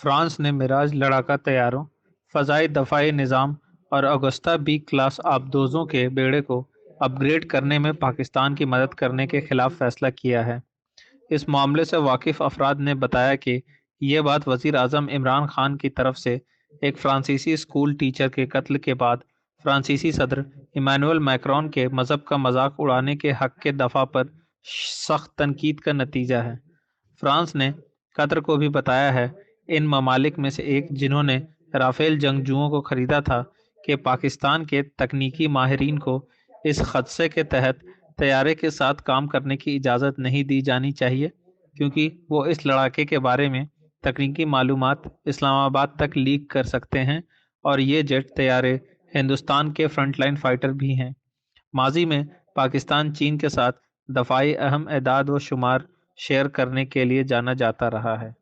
France ने मिराज लड़ाका तैयारों, फ़ज़ाई दफ़ाई निज़ाम और Agusta B class आबदोज़ों के बेड़े को अपग्रेड करने में पाकिस्तान की मदद करने के खिलाफ फैसला किया है। इस मामले से वाकिफ़ अफराद ने बताया कि यह बात वज़ीर अजम इमरान खान की तरफ़ से एक फ्रांसीसी स्कूल टीचर के कत्ल के बाद फ्रांसीसी सदर इमानुअल मैक्रॉन के मज़हब का मज़ाक उड़ाने के हक के दफ़ा पर सख्त तनकीद का नतीजा है। फ्रांस ने कतर को भी बताया है इन ममालिक में से एक जिन्होंने राफेल जंगजुओं को ख़रीदा था कि पाकिस्तान के तकनीकी माहरीन को इस खदशे के तहत तैयारे के साथ काम करने की इजाज़त नहीं दी जानी चाहिए, क्योंकि वो इस लड़ाके के बारे में तकनीकी मालूम इस्लामाबाद तक लीक कर सकते हैं और ये जेट तैयारे हिंदुस्तान के फ्रंटलाइन फाइटर भी हैं। माजी में पाकिस्तान चीन के साथ दफाई अहम एदाद व शुमार शेयर करने के लिए जाना जाता रहा है।